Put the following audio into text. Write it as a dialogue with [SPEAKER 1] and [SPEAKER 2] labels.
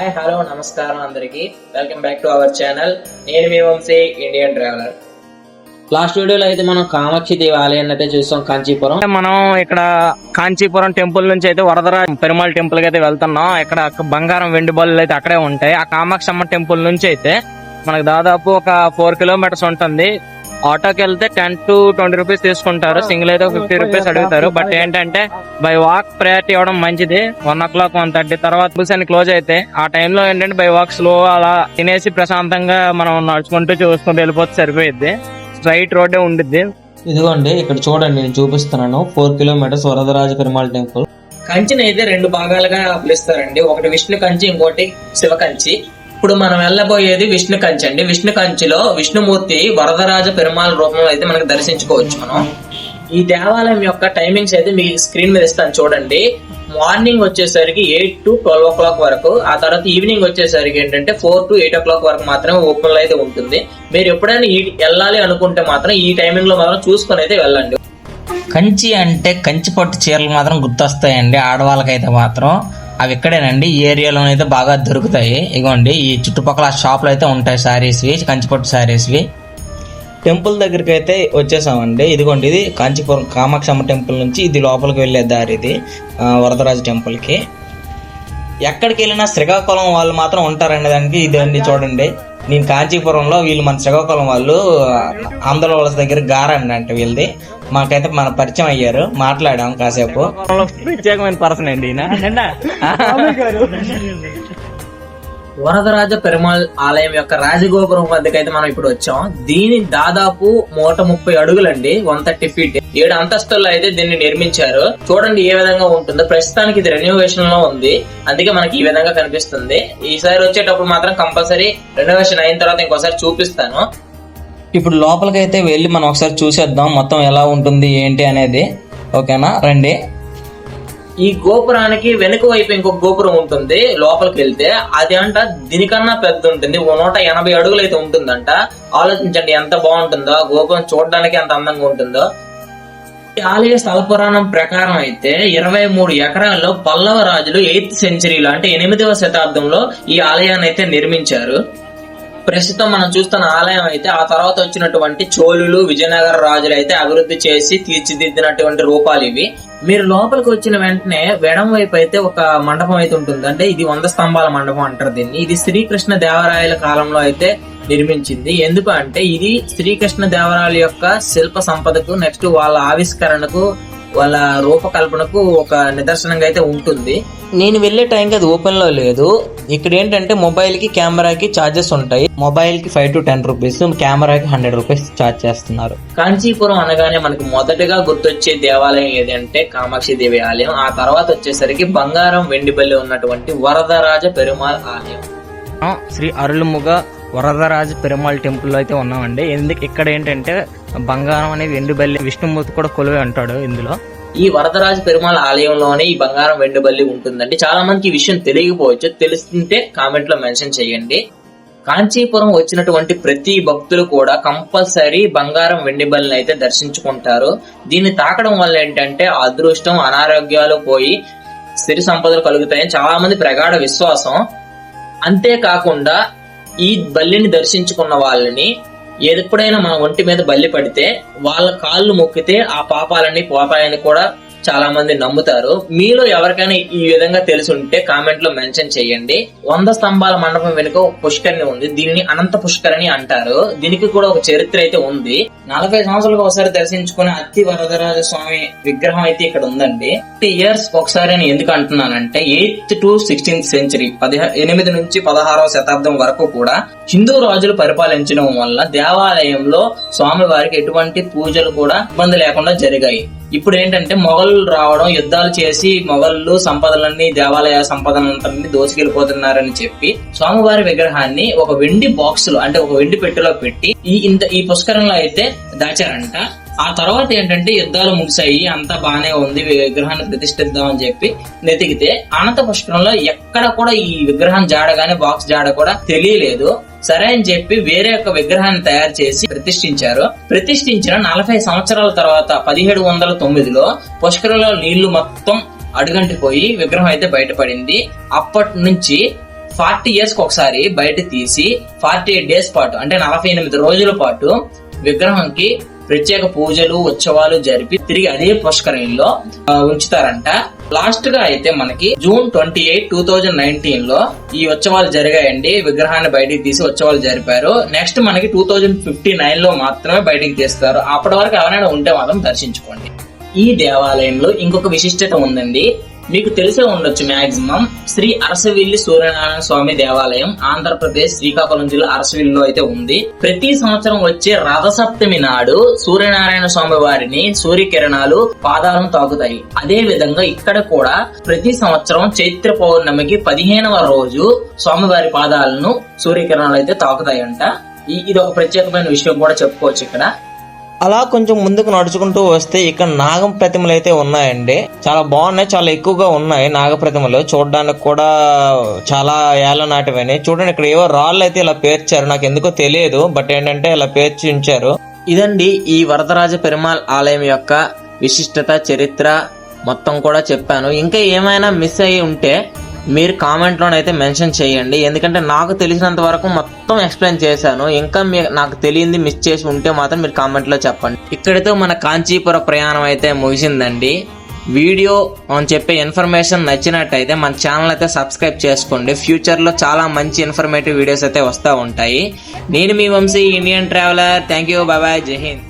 [SPEAKER 1] Hi hello నమస్కారం అందరికి. Welcome back to our channel. నేను మీ వంశీ ఇండియన్ ట్రావెలర్ లాస్ట్ వీడియోలో అయితే మనం కామాక్షి దేవాలయాన్ని అయితే చూస్తాం కాంచీపురం.
[SPEAKER 2] మనం ఇక్కడ కాంచీపురం టెంపుల్ నుంచి అయితే వరదరా పెరుమాళ్ టెంపుల్కి అయితే వెళ్తున్నాం. ఇక్కడ బంగారం వెండి బల్లులు అయితే అక్కడే ఉంటాయి. ఆ కామాక్షమ్మ టెంపుల్ నుంచి అయితే మనకు దాదాపు ఒక ఫోర్ కిలోమీటర్స్ ఉంటుంది. ఆటోకి వెళ్తే టెన్ టు ట్వంటీ రూపీస్ తీసుకుంటారు. సింగిల్ అయితే ఫిఫ్టీ రూపీస్ అడుగుతారు. బట్ ఏంటంటే బై వాక్ ప్రయారిటీ ఇవ్వడం మంచిది. One o'clock one thirty తర్వాత బుల్స్ అన్ని క్లోజ్ అయితే ఆ టైంలో ఏంటంటే బై వాక్ స్లో అలా తినేసి ప్రశాంతంగా మనం నడుచుకుంటూ చూసుకుంటూ వెళ్ళిపోతే సరిపోయిద్ది. స్ట్రైట్ రోడ్డే ఉండిద్ది.
[SPEAKER 3] ఇదిగోండి ఇక్కడ చూడండి నేను చూపిస్తున్నాను. Four kilometres Varadaraja Perumal temple.
[SPEAKER 1] కంచిని అయితే రెండు భాగాలుగా పిలుస్తారండి. ఒకటి విష్ణు కంచి ఇంకోటి శివ కంచి. ఇప్పుడు మనం వెళ్ళబోయేది విష్ణు కంచి అండి. విష్ణు కంచిలో విష్ణుమూర్తి వరదరాజ పెరుమాళ్ రూపంలో అయితే మనకు దర్శించుకోవచ్చు మనం. ఈ దేవాలయం యొక్క టైమింగ్స్ అయితే మీ స్క్రీన్ మీద ఇస్తాను చూడండి. మార్నింగ్ వచ్చేసరికి eight to twelve o'clock వరకు ఆ తర్వాత ఈవినింగ్ వచ్చేసరికి ఏంటంటే four to eight o'clock వరకు మాత్రమే ఓపెన్ అయితే ఉంటుంది. మీరు ఎప్పుడైనా ఈ వెళ్ళాలి అనుకుంటే మాత్రం ఈ టైమింగ్లో మాత్రం చూసుకొని అయితే వెళ్ళండి.
[SPEAKER 3] కంచి అంటే కంచి పట్టు చీరలు మాత్రం గుర్తొస్తాయండి ఆడవాళ్ళకైతే మాత్రం. అవి ఇక్కడేనండి ఈ ఏరియాలోనైతే బాగా దొరుకుతాయి. ఇగోండి ఈ చుట్టుపక్కల షాపులు అయితే ఉంటాయి శారీస్వి కంచిపట్టు శారీస్వి టెంపుల్ దగ్గరికి అయితే వచ్చేసామండి. ఇదిగోండి ఇది కాంచీపురం కామాక్షమ్మ టెంపుల్ నుంచి ఇది లోపలికి వెళ్ళే దారి ఇది వరదరాజు టెంపుల్కి ఎక్కడికి వెళ్ళినా శ్రీకాకుళం వాళ్ళు మాత్రం ఉంటారండి దానికి. ఇదండి చూడండి. నేను కాంచీపురంలో వీళ్ళు మన శ్రీకాకుళం వాళ్ళు ఆంధ్ర వాళ్ళ దగ్గర గారండి అంటే వీళ్ళది. మాకైతే మన పరిచయం అయ్యారు. మాట్లాడాం కాసేపు.
[SPEAKER 2] ప్రత్యేకమైన పర్సన్ అండి.
[SPEAKER 1] వరదరాజ పెరుమాళ్ ఆలయం యొక్క రాజగోపురం వద్దకు అయితే మనం ఇప్పుడు వచ్చాం. దీని దాదాపు నూట ముప్పై అడుగులండి. One thirty feet. ఏడు అంతస్తుల్లో అయితే దీన్ని నిర్మించారు. చూడండి ఏ విధంగా ఉంటుందో. ప్రస్తుతానికి ఇది రెన్యువేషన్లో ఉంది. అందుకే మనకి ఈ విధంగా కనిపిస్తుంది. ఈసారి వచ్చేటప్పుడు మాత్రం కంపల్సరీ రెనోవేషన్ అయిన తర్వాత ఇంకోసారి చూపిస్తాను.
[SPEAKER 3] ఇప్పుడు లోపలికైతే వెళ్ళి మనం ఒకసారి చూసేద్దాం మొత్తం ఎలా ఉంటుంది ఏంటి అనేది. ఓకేనా? రండి.
[SPEAKER 1] ఈ గోపురానికి వెనుక వైపు ఇంకొక గోపురం ఉంటుంది. లోపలికి వెళ్తే అది అంట దీనికన్నా పెద్ద ఉంటుంది. ఓ నూట ఎనభై అడుగులు అయితే ఉంటుందంట. ఆలోచించండి ఎంత బాగుంటుందో గోపురం చూడడానికి ఎంత అందంగా ఉంటుందో. ఈ ఆలయ స్థలపురాణం ప్రకారం అయితే ఇరవై మూడు ఎకరాల్లో పల్లవ రాజులు ఎయిత్ సెంచరీలో అంటే ఎనిమిదవ శతాబ్దంలో ఈ ఆలయాన్ని అయితే నిర్మించారు. ప్రస్తుతం మనం చూస్తున్న ఆలయం అయితే ఆ తర్వాత వచ్చినటువంటి చోళులు విజయనగర రాజులు అయితే అభివృద్ధి చేసి తీర్చిదిద్దినటువంటి రూపాలు ఇవి. మీరు లోపలికి వచ్చిన వెంటనే వెడం వైపు అయితే ఒక మండపం అయితే ఉంటుంది. అంటే ఇది వంద స్తంభాల మండపం అంటారు దీన్ని. ఇది శ్రీకృష్ణ దేవరాయల కాలంలో అయితే నిర్మించింది. ఎందుకు అంటే ఇది శ్రీకృష్ణ దేవరాయల యొక్క శిల్ప సంపదకు నెక్స్ట్ వాళ్ళ ఆవిష్కరణకు వాళ్ళ రూపకల్పనకు ఒక నిదర్శనంగా అయితే ఉంటుంది.
[SPEAKER 3] నేను వెళ్ళే టైంకి అది ఓపెన్లో లేదు. ఇక్కడ ఏంటంటే మొబైల్కి కెమెరాకి చార్జెస్ ఉంటాయి. మొబైల్కి ఫైవ్ టు టెన్ రూపీస్ కెమెరాకి హండ్రెడ్ రూపీస్ చార్జ్ చేస్తున్నారు.
[SPEAKER 1] కాంచీపురం అనగానే మనకి మొదటగా గుర్తొచ్చే దేవాలయం ఏది అంటే కామాక్షి దేవి ఆలయం. ఆ తర్వాత వచ్చేసరికి బంగారం వెండిబల్లి ఉన్నటువంటి వరదరాజ పెరుమాళ్ ఆలయం.
[SPEAKER 2] ఆ, శ్రీ అరుళముగ వరదరాజ పెరుమాళ్ టెంపుల్ అయితే ఉన్నామండి. ఎందుకు ఇక్కడ ఏంటంటే బంగారం అనేది వెండిబల్లి విష్ణుమూర్తి కూడా కొలువై ఉంటాడు ఇందులో.
[SPEAKER 1] ఈ వరదరాజు పెరుమాళ్ ఆలయంలోనే ఈ బంగారం వెండుబల్లి ఉంటుందండి. చాలా మందికి ఈ విషయం తెలియకపోవచ్చు. తెలుస్తుంటే కామెంట్లో మెన్షన్ చేయండి. కాంచీపురం వచ్చినటువంటి ప్రతి భక్తులు కూడా కంపల్సరీ బంగారం వెండి బల్లిని అయితే దర్శించుకుంటారు. దీన్ని తాకడం వల్ల ఏంటంటే అదృష్టం అనారోగ్యాలు పోయి సిరి సంపదలు కలుగుతాయని చాలా మంది ప్రగాఢ విశ్వాసం. అంతేకాకుండా ఈ బల్లిని దర్శించుకున్న వాళ్ళని ఎప్పుడైనా మన ఒంటి మీద బల్లి పడితే వాళ్ళ కాళ్ళు మొక్కితే ఆ పాపాలన్నీ పోతాయని కూడా చాలా మంది నమ్ముతారు. మీలో ఎవరికైనా ఈ విధంగా తెలిసి ఉంటే కామెంట్లో మెన్షన్ చేయండి. వంద స్తంభాల మండపం వెనుక ఒక పుష్కరిణి ఉంది. దీనిని అనంత పుష్కరిణి అంటారు. దీనికి కూడా ఒక చరిత్ర అయితే ఉంది. నలభై సంవత్సరాలకు ఒకసారి దర్శించుకునే అతి వరదరాజ స్వామి విగ్రహం అయితే ఇక్కడ ఉందండి. ఇయర్స్ ఒకసారి నేను ఎందుకు అంటున్నానంటే ఎయిత్ టు సిక్స్టీన్త్ సెంచరీ పదిహే ఎనిమిది నుంచి పదహారవ శతాబ్దం వరకు కూడా హిందూ రాజులు పరిపాలించడం వల్ల దేవాలయంలో స్వామివారికి ఎటువంటి పూజలు కూడా ఇబ్బంది లేకుండా జరిగాయి. ఇప్పుడు ఏంటంటే మొఘలు రావడం యుద్ధాలు చేసి మొఘళ్ళు సంపదలన్నీ దేవాలయ సంపదనంతని దోసుకెళ్ళిపోతున్నారని చెప్పి స్వామివారి విగ్రహాన్ని ఒక వెండి బాక్స్లో అంటే ఒక వెండి పెట్టెలో పెట్టి ఈ ఇంత ఈ పుష్కరంలో అయితే దాచారంట. ఆ తర్వాత ఏంటంటే యుద్ధాలు ముగిసాయి అంతా బాగానే ఉంది విగ్రహాన్ని ప్రతిష్ఠిద్దామని చెప్పి నెతికితే అనంత పుష్కరంలో ఎక్కడ కూడా ఈ విగ్రహం జాడగానే బాక్స్ జాడ కూడా తెలియలేదు. సరే అని చెప్పి వేరే ఒక విగ్రహాన్ని తయారు చేసి ప్రతిష్ఠించారు. ప్రతిష్ఠించిన నలభై సంవత్సరాల తర్వాత పదిహేడు వందల తొమ్మిదిలో పుష్కరంలో నీళ్ళు మొత్తం అడుగంటిపోయి విగ్రహం అయితే బయటపడింది. అప్పటి నుంచి ఫార్టీ ఇయర్స్కి ఒకసారి బయట తీసి ఫార్టీ ఎయిట్ డేస్ పాటు అంటే నలభై ఎనిమిది రోజుల పాటు విగ్రహంకి ప్రత్యేక పూజలు ఉత్సవాలు జరిపి తిరిగి అదే పుష్కరిణిలో ఉంచుతారంట. లాస్ట్గా అయితే మనకి June twenty eight two thousand నైన్టీన్లో ఈ ఉత్సవాలు జరిగాయండి. విగ్రహాన్ని బయటికి తీసి ఉత్సవాలు జరిపారు. నెక్స్ట్ మనకి టూ థౌజండ్ ఫిఫ్టీ నైన్లో మాత్రమే బయటికి తీస్తారు. అప్పటి వరకు ఎవరైనా ఉంటే మాత్రం దర్శించుకోండి. ఈ దేవాలయంలో ఇంకొక విశిష్టత ఉందండి. మీకు తెలిసే ఉండొచ్చు మాక్సిమం శ్రీ అరసవిల్లి సూర్యనారాయణ స్వామి దేవాలయం ఆంధ్రప్రదేశ్ శ్రీకాకుళం జిల్లా అరసవిల్లిలో అయితే ఉంది. ప్రతి సంవత్సరం వచ్చే రథసప్తమి నాడు సూర్యనారాయణ స్వామి వారిని సూర్యకిరణాలు పాదాలను తాకుతాయి. అదే విధంగా ఇక్కడ కూడా ప్రతి సంవత్సరం చైత్ర పౌర్ణమికి పదిహేనవ రోజు స్వామివారి పాదాలను సూర్యకిరణాలు అయితే తాకుతాయంట. ఇది ఒక ప్రత్యేకమైన విషయం కూడా చెప్పుకోవచ్చు ఇక్కడ.
[SPEAKER 3] అలా కొంచెం ముందుకు నడుచుకుంటూ వస్తే ఇక్కడ నాగం ప్రతిమలు అయితే ఉన్నాయండి. చాలా బాగున్నాయి చాలా ఎక్కువగా ఉన్నాయి నాగ ప్రతిమలు. చూడడానికి కూడా చాలా ఏళ్ళ నాటివని చూడండి ఇక్కడ ఏవో రాళ్ళు అయితే ఇలా పేర్చారు. నాకు ఎందుకో తెలియదు బట్ ఏంటంటే ఇలా పేర్చి ఉంచారు
[SPEAKER 1] ఇదండి ఈ వరదరాజ పెరుమాల్ ఆలయం యొక్క విశిష్టత చరిత్ర మొత్తం కూడా చెప్పాను. ఇంకా ఏమైనా మిస్ అయ్యి ఉంటే మీరు కామెంట్లోనైతే మెన్షన్ చేయండి. ఎందుకంటే నాకు తెలిసినంత వరకు మొత్తం ఎక్స్ప్లెయిన్ చేశాను. ఇంకా మీ నాకు తెలియంది మిస్ చేసి ఉంటే మాత్రం మీరు కామెంట్లో చెప్పండి. ఇక్కడితో మన కాంచీపుర ప్రయాణం అయితే ముగిసిందండి. వీడియో మనం చెప్పే ఇన్ఫర్మేషన్ నచ్చినట్టయితే మన ఛానల్ అయితే సబ్స్క్రైబ్ చేసుకోండి. ఫ్యూచర్లో చాలా మంచి ఇన్ఫర్మేటివ్ వీడియోస్ అయితే వస్తూ ఉంటాయి. నేను మీ Vamsi Indian traveller. Thank you బాబాయ్ జై హింద్